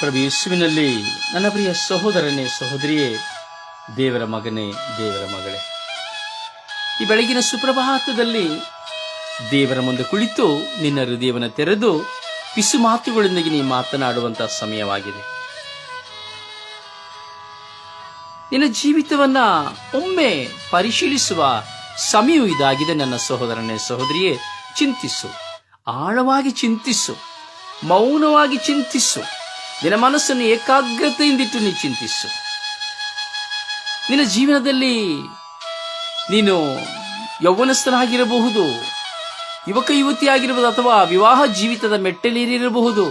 ಪ್ರಭು ನನ್ನ ಪ್ರಿಯ ಸಹೋದರನೇ, ಸಹೋದರಿಯೇ, ದೇವರ ಮಗನೇ, ದೇವರ ಮಗಳೇ. ಈ ಬೆಳಗಿನ ಸುಪ್ರಭಾತದಲ್ಲಿ ದೇವರ ಮುಂದೆ ಕುಳಿತು ನಿನ್ನ ಹೃದಯವನ್ನು ತೆರೆದು ಪಿಸು ಮಾತುಗಳೊಂದಿಗೆ ನೀ ಮಾತನಾಡುವಂತಹ ಸಮಯವಾಗಿದೆ. ನಿನ್ನ ಜೀವಿತವನ್ನ ಒಮ್ಮೆ ಪರಿಶೀಲಿಸುವ ಸಮಯವು ಇದಾಗಿದೆ ನನ್ನ ಸಹೋದರನೇ, ಸಹೋದರಿಯೇ. ಚಿಂತಿಸು. ಆಳವಾಗಿ ಚಿಂತಿಸು. ಮೌನವಾಗಿ ಚಿಂತಿಸು. ನಿನ್ನ ಮನಸ್ಸನ್ನು ಏಕಾಗ್ರತೆಯಿಂದಿಟ್ಟು ನೀ ಚಿಂತಿಸು. ನಿನ್ನ ಜೀವನದಲ್ಲಿ ನೀನು ಯೌವನಸ್ಥನಾಗಿರಬಹುದು, ಯುವಕ ಯುವತಿಯಾಗಿರಬಹುದು ಅಥವಾ ವಿವಾಹ ಜೀವಿತದ ಮೆಟ್ಟಲೇರಿರಬಹುದು,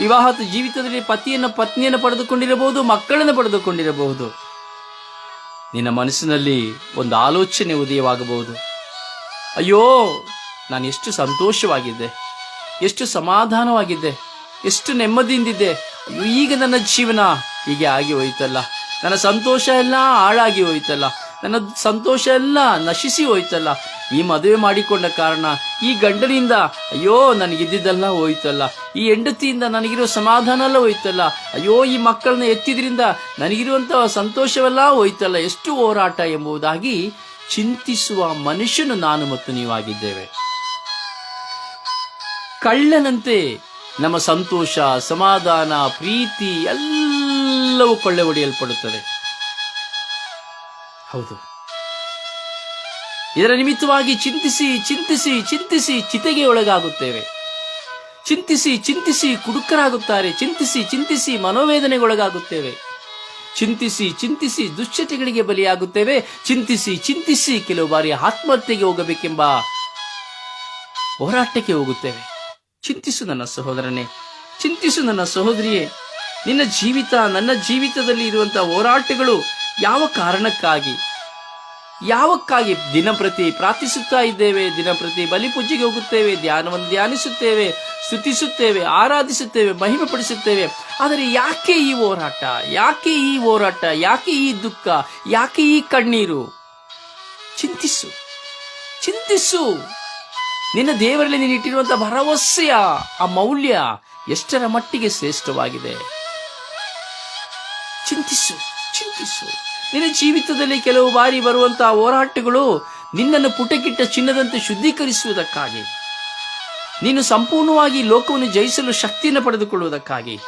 ವಿವಾಹದ ಜೀವಿತದಲ್ಲಿ ಪತಿಯನ್ನು ಪತ್ನಿಯನ್ನು ಪಡೆದುಕೊಂಡಿರಬಹುದು, ಮಕ್ಕಳನ್ನು ಪಡೆದುಕೊಂಡಿರಬಹುದು. ನಿನ್ನ ಮನಸ್ಸಿನಲ್ಲಿ ಒಂದು ಆಲೋಚನೆ ಉದಯವಾಗಬಹುದು. ಅಯ್ಯೋ, ನಾನು ಎಷ್ಟು ಸಂತೋಷವಾಗಿದ್ದೆ, ಎಷ್ಟು ಸಮಾಧಾನವಾಗಿದ್ದೆ, ಎಷ್ಟು ನೆಮ್ಮದಿಯಿಂದಿದ್ದೆ ಈಗ ನನ್ನ ಜೀವನ ಹೀಗೆ ಆಗಿ ಹೋಯ್ತಲ್ಲ. ನನ್ನ ಸಂತೋಷ ಎಲ್ಲ ಹಾಳಾಗಿ ಹೋಯ್ತಲ್ಲ. ನನ್ನ ಸಂತೋಷ ಎಲ್ಲ ನಶಿಸಿ ಹೋಯ್ತಲ್ಲ. ಈ ಮದುವೆ ಮಾಡಿಕೊಂಡ ಕಾರಣ ಈ ಗಂಡನಿಂದ ಅಯ್ಯೋ ನನಗಿದ್ದಿದ್ದೆಲ್ಲ ಹೋಯ್ತಲ್ಲ. ಈ ಹೆಂಡತಿಯಿಂದ ನನಗಿರೋ ಸಮಾಧಾನ ಎಲ್ಲ ಹೋಯ್ತಲ್ಲ. ಅಯ್ಯೋ ಈ ಮಕ್ಕಳನ್ನ ಎತ್ತಿದ್ರಿಂದ ನನಗಿರುವಂಥ ಸಂತೋಷವೆಲ್ಲ ಹೋಯ್ತಲ್ಲ. ಎಷ್ಟು ಹೋರಾಟ ಎಂಬುದಾಗಿ ಚಿಂತಿಸುವ ಮನುಷ್ಯನು ನಾನು ಮತ್ತು ನೀವಾಗಿದ್ದೇವೆ. ಕಳ್ಳನಂತೆ ನಮ್ಮ ಸಂತೋಷ, ಸಮಾಧಾನ, ಪ್ರೀತಿ ಎಲ್ಲವೂ ಕೊಳ್ಳೆ ಹೊಡೆಯಲ್ಪಡುತ್ತದೆ ಹೌದು. ಇದರ ನಿಮಿತ್ತವಾಗಿ ಚಿಂತಿಸಿ ಚಿಂತಿಸಿ ಚಿಂತಿಸಿ ಚಿತೆಗೆ ಒಳಗಾಗುತ್ತೇವೆ. ಚಿಂತಿಸಿ ಚಿಂತಿಸಿ ಕುಡುಕರಾಗುತ್ತಾರೆ. ಚಿಂತಿಸಿ ಚಿಂತಿಸಿ ಮನೋವೇದನೆಗೊಳಗಾಗುತ್ತೇವೆ ಚಿಂತಿಸಿ ಚಿಂತಿಸಿ ದುಶ್ಚತೆಗಳಿಗೆ ಬಲಿಯಾಗುತ್ತೇವೆ. ಚಿಂತಿಸಿ ಚಿಂತಿಸಿ ಕೆಲವು ಬಾರಿ ಆತ್ಮಹತ್ಯೆಗೆ ಹೋಗಬೇಕೆಂಬ ಹೋರಾಟಕ್ಕೆ ಹೋಗುತ್ತೇವೆ. ಚಿಂತಿಸು ನನ್ನ ಸಹೋದರನೇ, ಚಿಂತಿಸು ನನ್ನ ಸಹೋದರಿಯೇ. ನಿನ್ನ ಜೀವಿತ, ನನ್ನ ಜೀವಿತದಲ್ಲಿ ಇರುವಂತಹ ಹೋರಾಟಗಳು ಯಾವ ಕಾರಣಕ್ಕಾಗಿ? ಯಾವಕ್ಕಾಗಿ ದಿನಪ್ರತಿ ಪ್ರಾರ್ಥಿಸುತ್ತಾ ಇದ್ದೇವೆ, ದಿನಪ್ರತಿ ಬಲಿಪೂಜೆಗೆ ಹೋಗುತ್ತೇವೆ, ಧ್ಯಾನವನ್ನು ಧ್ಯಾನಿಸುತ್ತೇವೆ, ಸ್ತುತಿಸುತ್ತೇವೆ, ಆರಾಧಿಸುತ್ತೇವೆ ಮಹಿಮೆ ಪಡಿಸುತ್ತೇವೆ ಆದರೆ ಯಾಕೆ ಈ ಹೋರಾಟ? ಯಾಕೆ ಈ ಹೋರಾಟ? ಯಾಕೆ ಈ ದುಃಖ? ಯಾಕೆ ಈ ಕಣ್ಣೀರು? ಚಿಂತಿಸು. ಚಿಂತಿಸು. ನಿನ್ನ ದೇವರಲ್ಲಿ ನೀನು ಇಟ್ಟಿರುವಂತಹ ಭರವಸೆಯ ಆ ಮೌಲ್ಯ ಎಷ್ಟರ ಮಟ್ಟಿಗೆ ಶ್ರೇಷ್ಠವಾಗಿದೆ? ಚಿಂತಿಸು ಚಿಂತಿಸು. ನಿನ್ನ ಜೀವಿತದಲ್ಲಿ ಕೆಲವು ಬಾರಿ ಬರುವಂತಹ ಹೋರಾಟಗಳು ನಿನ್ನನ್ನು ಪುಟಕಿಟ್ಟ ಚಿನ್ನದಂತೆ ಶುದ್ಧೀಕರಿಸುವುದಕ್ಕಾಗಿ. ನೀನು ಸಂಪೂರ್ಣವಾಗಿ ಲೋಕವನ್ನು ಜಯಿಸಲು ಶಕ್ತಿಯನ್ನು ಪಡೆದುಕೊಳ್ಳುವುದಕ್ಕಾಗಿ.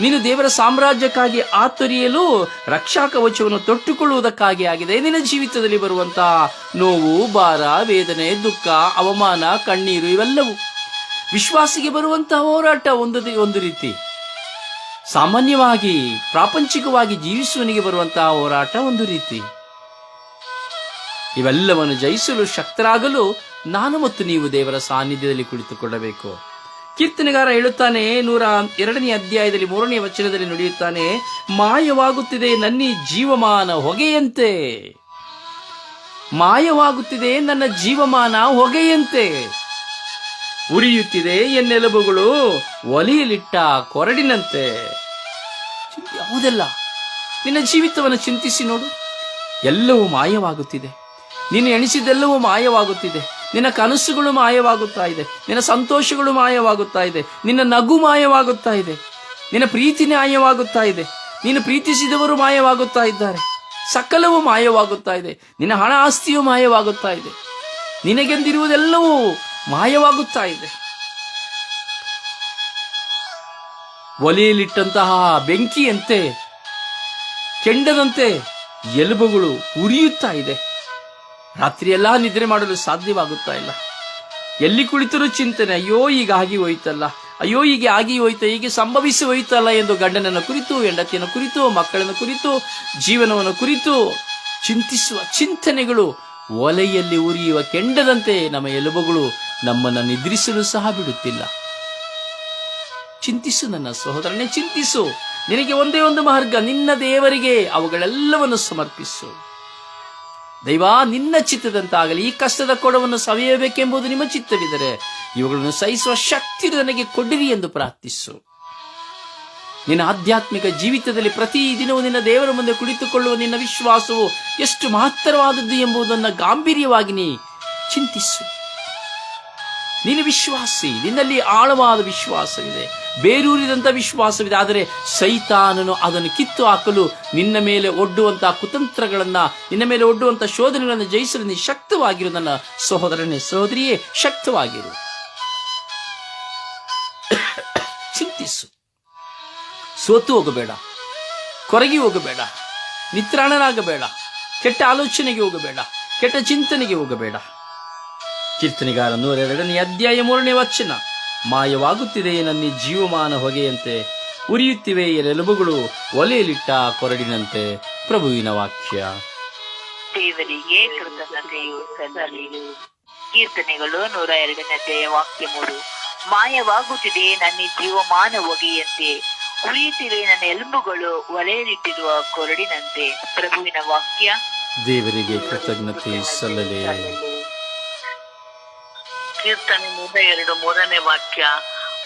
ನೀನು ದೇವರ ಸಾಮ್ರಾಜ್ಯಕ್ಕಾಗಿ ಆತೊರಿಯಲು ರಕ್ಷಾ ಕವಚವನ್ನು ತೊಟ್ಟುಕೊಳ್ಳುವುದಕ್ಕಾಗಿ ಆಗಿದೆ. ನಿನ್ನ ಜೀವಿತದಲ್ಲಿ ಬರುವಂತಹ ನೋವು, ಭಾರ, ವೇದನೆ, ದುಃಖ, ಅವಮಾನ, ಕಣ್ಣೀರು ಇವೆಲ್ಲವೂ ವಿಶ್ವಾಸಿಗೆ ಬರುವಂತಹ ಹೋರಾಟ ಒಂದು ಒಂದು ರೀತಿ. ಸಾಮಾನ್ಯವಾಗಿ, ಪ್ರಾಪಂಚಿಕವಾಗಿ ಜೀವಿಸುವನಿಗೆ ಬರುವಂತಹ ಹೋರಾಟ ಒಂದು ರೀತಿ. ಇವೆಲ್ಲವನ್ನು ಜಯಿಸಲು ಶಕ್ತರಾಗಲು ನಾನು ಮತ್ತು ನೀವು ದೇವರ ಸಾನ್ನಿಧ್ಯದಲ್ಲಿ ಕುಳಿತುಕೊಳ್ಳಬೇಕು. ಕೀರ್ತನೆಗಾರ ಹೇಳುತ್ತಾನೆ, ನೂರ ಎರಡನೇ ಅಧ್ಯಾಯದಲ್ಲಿ ಮೂರನೇ ವಚನದಲ್ಲಿ ನುಡಿಯುತ್ತಾನೆ, ಮಾಯವಾಗುತ್ತಿದೆ ನನ್ನಿ ಜೀವಮಾನ ಹೊಗೆಯಂತೆ. ಮಾಯವಾಗುತ್ತಿದೆ ನನ್ನ ಜೀವಮಾನ ಹೊಗೆಯಂತೆ. ಉರಿಯುತ್ತಿದೆ ಎನ್ನೆಲುಬುಗಳು ಒಲಿಯಲಿಟ್ಟ ಕೊರಡಿನಂತೆ. ಯಾವುದೆಲ್ಲ? ನಿನ್ನ ಜೀವಿತವನ್ನು ಚಿಂತಿಸಿ ನೋಡು. ಎಲ್ಲವೂ ಮಾಯವಾಗುತ್ತಿದೆ. ನೀನು ಎಣಿಸಿದೆಲ್ಲವೂ ಮಾಯವಾಗುತ್ತಿದೆ. ನಿನ್ನ ಕನಸುಗಳು ಮಾಯವಾಗುತ್ತಾ ಇದೆ. ನಿನ್ನ ಸಂತೋಷಗಳು ಮಾಯವಾಗುತ್ತಾ ಇದೆ. ನಿನ್ನ ನಗು ಮಾಯವಾಗುತ್ತಾ ಇದೆ. ನಿನ್ನ ಪ್ರೀತಿ ಮಾಯವಾಗುತ್ತಾ ಇದೆ. ನೀನು ಪ್ರೀತಿಸಿದವರು ಮಾಯವಾಗುತ್ತಾ ಇದ್ದಾರೆ. ಸಕಲವೂ ಮಾಯವಾಗುತ್ತಾ ಇದೆ. ನಿನ್ನ ಹಣ ಆಸ್ತಿಯು ಮಾಯವಾಗುತ್ತಾ ಇದೆ. ನಿನಗೆಂದಿರುವುದೆಲ್ಲವೂ ಮಾಯವಾಗುತ್ತಾ ಇದೆ. ಒಲೆಯಲ್ಲಿಟ್ಟಂತಹ ಬೆಂಕಿಯಂತೆ, ಕೆಂಡದಂತೆ ಎಲುಬುಗಳು ಉರಿಯುತ್ತಾ ಇದೆ. ರಾತ್ರಿಯೆಲ್ಲ ನಿದ್ರೆ ಮಾಡಲು ಸಾಧ್ಯವಾಗುತ್ತಾ ಇಲ್ಲ. ಎಲ್ಲಿ ಕುಳಿತರೂ ಚಿಂತನೆ, ಅಯ್ಯೋ, ಈಗ ಆಗಿ ಹೋಯ್ತಲ್ಲ. ಅಯ್ಯೋ, ಹೀಗೆ ಆಗಿ ಹೋಯ್ತ, ಹೀಗೆ ಸಂಭವಿಸಿ ಹೋಯ್ತಲ್ಲ ಎಂದು ಗಂಡನನ್ನ ಕುರಿತು, ಹೆಂಡತಿಯನ್ನು ಕುರಿತು, ಮಕ್ಕಳನ್ನು ಕುರಿತು, ಜೀವನವನ್ನು ಕುರಿತು ಚಿಂತಿಸುವ ಚಿಂತನೆಗಳು ಒಲೆಯಲ್ಲಿ ಉರಿಯುವ ಕೆಂಡದಂತೆ ನಮ್ಮ ಎಲುಬುಗಳು ನಮ್ಮನ್ನು ನಿದ್ರಿಸಲು ಸಹ ಬಿಡುತ್ತಿಲ್ಲ. ಚಿಂತಿಸು ನನ್ನ ಸಹೋದರನೇ, ಚಿಂತಿಸು. ನಿನಗೆ ಒಂದೇ ಒಂದು ಮಾರ್ಗ, ನಿನ್ನ ದೇವರಿಗೆ ಅವುಗಳೆಲ್ಲವನ್ನು ಸಮರ್ಪಿಸು. ದೈವ, ನಿನ್ನ ಚಿತ್ತದಂತಾಗಲಿ, ಈ ಕಷ್ಟದ ಕೊಡವನ್ನು ಸವಿಯಬೇಕೆಂಬುದು ನಿಮ್ಮ ಚಿತ್ತವಿದರೆ ಇವುಗಳನ್ನು ಸಹಿಸುವ ಶಕ್ತಿ ನನಗೆ ಕೊಡಿರಿ ಎಂದು ಪ್ರಾರ್ಥಿಸು. ನಿನ್ನ ಆಧ್ಯಾತ್ಮಿಕ ಜೀವಿತದಲ್ಲಿ ಪ್ರತಿ ದಿನವೂ ನಿನ್ನ ದೇವರ ಮುಂದೆ ಕುಳಿತುಕೊಳ್ಳುವ ನಿನ್ನ ವಿಶ್ವಾಸವು ಎಷ್ಟು ಮಹತ್ತರವಾದದ್ದು ಎಂಬುದನ್ನು ಗಾಂಭೀರ್ಯವಾಗಿ ನೀ ಚಿಂತಿಸು. ನೀನು ವಿಶ್ವಾಸಿ ನಿನ್ನಲ್ಲಿ ಆಳವಾದ ವಿಶ್ವಾಸವಿದೆ. ಬೇರೂರಿದಂಥ ವಿಶ್ವಾಸವಿದೆ. ಆದರೆ ಸೈತಾನನು ಅದನ್ನು ಕಿತ್ತು ಹಾಕಲು ನಿನ್ನ ಮೇಲೆ ಒಡ್ಡುವಂತಹ ಕುತಂತ್ರಗಳನ್ನ, ನಿನ್ನ ಮೇಲೆ ಒಡ್ಡುವಂತಹ ಶೋಧನೆಗಳನ್ನು ಜಯಿಸಲು ನೀ ಶಕ್ತವಾಗಿರು ನನ್ನ ಸಹೋದರನೇ. ಸಹೋದರಿಯೇ, ಶಕ್ತವಾಗಿರು. ಚಿಂತಿಸು. ಸೋತು ಹೋಗಬೇಡ. ಕೊರಗಿ ಹೋಗಬೇಡ. ನಿತ್ರಾಣನಾಗಬೇಡ ಕೆಟ್ಟ ಆಲೋಚನೆಗೆ ಹೋಗಬೇಡ. ಕೆಟ್ಟ ಚಿಂತನೆಗೆ ಹೋಗಬೇಡ. ಕೀರ್ತನೆಗಾರ ನೂರೆರಡನೇ ಅಧ್ಯಾಯ ಮೂರನೇ ವಚನ. ಮಾಯವಾಗುತ್ತಿದೆ ನನ್ನ ಜೀವಮಾನ ಹೊಗೆಯಂತೆ ಉರಿಯುತ್ತಿವೆ ಎಲೆಲುಬುಗಳು ಒಲೆಯಲಿಟ್ಟ ಕೊರಡಿನಂತೆ ಪ್ರಭುವಿನ ವಾಕ್ಯ. ದೇವರಿಗೆ ಕೃತಜ್ಞತೆಯು ಕೀರ್ತನೆಗಳು ನೂರ ಎರಡನೇ ಅಧ್ಯಾಯ ವಾಕ್ಯ ಮೂರು. ಮಾಯವಾಗುತ್ತಿದೆ ನನ್ನ ಜೀವಮಾನ ಹೊಗೆಯಂತೆ ಉಳಿಯುತ್ತಿವೆ ನನ್ನ ಎಲುಬುಗಳು ಒಲೆಯಲಿಟ್ಟಿರುವ ಕೊರಡಿನಂತೆ ಪ್ರಭುವಿನ ವಾಕ್ಯ. ದೇವರಿಗೆ ಕೃತಜ್ಞತೆ ಸಲ್ಲಲೇ. ಕೀರ್ತನೆ ನೂರ ಎರಡು ಮೂರನೇ ವಾಕ್ಯ,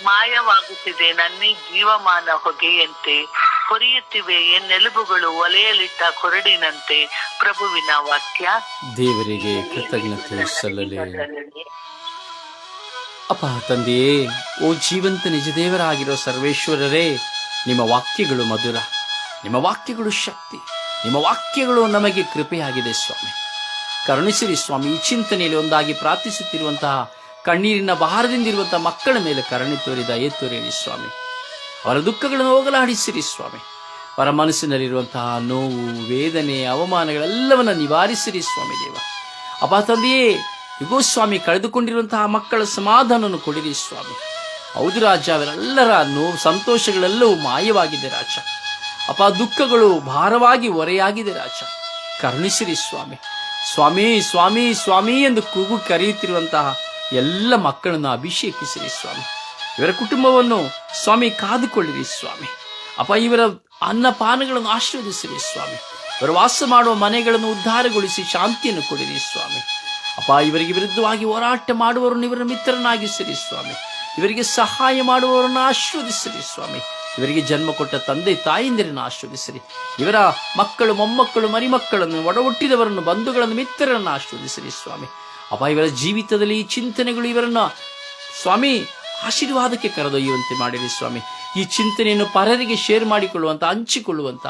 ಮಾಯವಾಗುತ್ತಿದೆ ನನ್ನ ಜೀವಮಾನ ಹೊಗೆಯಂತೆ ಕೊರಿಯುತ್ತಿವೆ ಎನ್ನೆಲುಬುಗಳು ಒಲೆಯಲಿಟ್ಟ ಕೊರಡಿನಂತೆ. ಪ್ರಭುವಿನ ವಾಕ್ಯ. ದೇವರಿಗೆ ಕೃತಜ್ಞತೆ ಸಲ್ಲಲೇ. ಅಪ್ಪ ತಂದೆಯೇ, ಓ ಜೀವಂತ ನಿಜ ದೇವರಾಗಿರೋ ಸರ್ವೇಶ್ವರರೇ, ನಿಮ್ಮ ವಾಕ್ಯಗಳು ಮಧುರ, ನಿಮ್ಮ ವಾಕ್ಯಗಳು ಶಕ್ತಿ, ನಿಮ್ಮ ವಾಕ್ಯಗಳು ನಮಗೆ ಕೃಪೆಯಾಗಿದೆ ಸ್ವಾಮಿ. ಕರುಣಿಸಿರಿ ಸ್ವಾಮಿ, ಈ ಚಿಂತನೆಯಲ್ಲಿ ಒಂದಾಗಿ ಪ್ರಾರ್ಥಿಸುತ್ತಿರುವಂತಹ ಕಣ್ಣೀರಿನ ಭಾರದಿಂದಿರುವಂತಹ ಮಕ್ಕಳ ಮೇಲೆ ಕರುಣೆ ತೋರಿದ ತೋರಿರಿ ಸ್ವಾಮಿ. ಅವರ ದುಃಖಗಳನ್ನು ಹೋಗಲಾಡಿಸಿರಿ ಸ್ವಾಮಿ. ಅವರ ಮನಸ್ಸಿನಲ್ಲಿರುವಂತಹ ನೋವು, ವೇದನೆ, ಅವಮಾನಗಳೆಲ್ಲವನ್ನ ನಿವಾರಿಸಿರಿ ಸ್ವಾಮಿ ದೇವ. ಅಪ ತಂದೆಯೇ ಯುಗೋ ಸ್ವಾಮಿ, ಕಳೆದುಕೊಂಡಿರುವಂತಹ ಮಕ್ಕಳ ಸಮಾಧಾನವನ್ನು ಕೊಡಿರಿ ಸ್ವಾಮಿ. ಹೌದು ರಾಜ ಅವರೆಲ್ಲರ ನೋವು, ಸಂತೋಷಗಳೆಲ್ಲವೂ ಮಾಯವಾಗಿದೆ ರಾಜ. ಅಪ ದುಃಖಗಳು ಭಾರವಾಗಿ ಒರೆಯಾಗಿದೆ ರಾಜ. ಕರುಣಿಸಿರಿ ಸ್ವಾಮಿ. ಸ್ವಾಮಿ ಸ್ವಾಮಿ ಸ್ವಾಮಿ ಎಂದು ಕೂಗು ಕರೆಯುತ್ತಿರುವಂತಹ ಎಲ್ಲ ಮಕ್ಕಳನ್ನು ಅಭಿಷೇಕಿಸಿರಿ ಸ್ವಾಮಿ. ಇವರ ಕುಟುಂಬವನ್ನು ಸ್ವಾಮಿ ಕಾದುಕೊಳ್ಳಿರಿ ಸ್ವಾಮಿ. ಅಪ್ಪ, ಇವರ ಅನ್ನಪಾನಗಳನ್ನು ಆಶೀರ್ವದಿಸಿರಿ ಸ್ವಾಮಿ. ಇವರು ವಾಸ ಮಾಡುವ ಮನೆಗಳನ್ನು ಉದ್ಧಾರಗೊಳಿಸಿ ಶಾಂತಿಯನ್ನು ಕೊಡಿರಿ ಸ್ವಾಮಿ. ಅಪ್ಪ, ಇವರಿಗೆ ವಿರುದ್ಧವಾಗಿ ಹೋರಾಟ ಮಾಡುವವರನ್ನು ಇವರ ಮಿತ್ರನಾಗಿಸಿರಿ ಸ್ವಾಮಿ. ಇವರಿಗೆ ಸಹಾಯ ಮಾಡುವವರನ್ನು ಆಶೀರ್ವದಿಸಿರಿ ಸ್ವಾಮಿ. ಇವರಿಗೆ ಜನ್ಮ ಕೊಟ್ಟ ತಂದೆ ತಾಯಿಂದಿರನ್ನು ಆಶೀರ್ವದಿಸಿರಿ. ಇವರ ಮಕ್ಕಳು ಮೊಮ್ಮಕ್ಕಳು ಮರಿಮಕ್ಕಳನ್ನು ಒಡಹುಟ್ಟಿದವರನ್ನು ಬಂಧುಗಳನ್ನು ಮಿತ್ರರನ್ನು ಆಶೀರ್ವದಿಸಿರಿ ಸ್ವಾಮಿ. ಅಪ್ಪ ಇವರ ಜೀವಿತದಲ್ಲಿ ಈ ಚಿಂತನೆಗಳು ಇವರನ್ನು ಸ್ವಾಮಿ ಆಶೀರ್ವಾದಕ್ಕೆ ಕರೆದೊಯ್ಯುವಂತೆ ಮಾಡಿರಿ ಸ್ವಾಮಿ. ಈ ಚಿಂತನೆಯನ್ನು ಪರರಿಗೆ ಶೇರ್ ಮಾಡಿಕೊಳ್ಳುವಂತ, ಹಂಚಿಕೊಳ್ಳುವಂತ,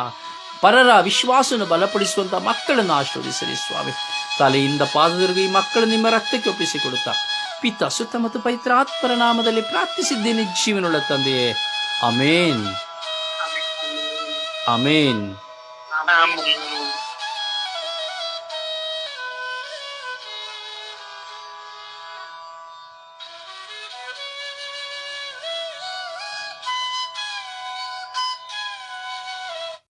ಪರರ ವಿಶ್ವಾಸವನ್ನು ಬಲಪಡಿಸುವಂಥ ಮಕ್ಕಳನ್ನು ಆಶೀರ್ವದಿಸಲಿ ಸ್ವಾಮಿ. ತಲೆಯಿಂದ ಪಾದದವರೆಗೂ ಈ ಮಕ್ಕಳು ನಿಮ್ಮ ರಕ್ತಕ್ಕೆ ಒಪ್ಪಿಸಿಕೊಡುತ್ತಾ, ಪಿತ, ಸುತ್ತ ಮತ್ತು ಪವಿತ್ರಾತ್ಮರ ನಾಮದಲ್ಲಿ ಪ್ರಾರ್ಥಿಸಿದ್ದೇನೆ ಜೀವನುಳ್ಳ ತಂದೆಯೇ. Amen amen.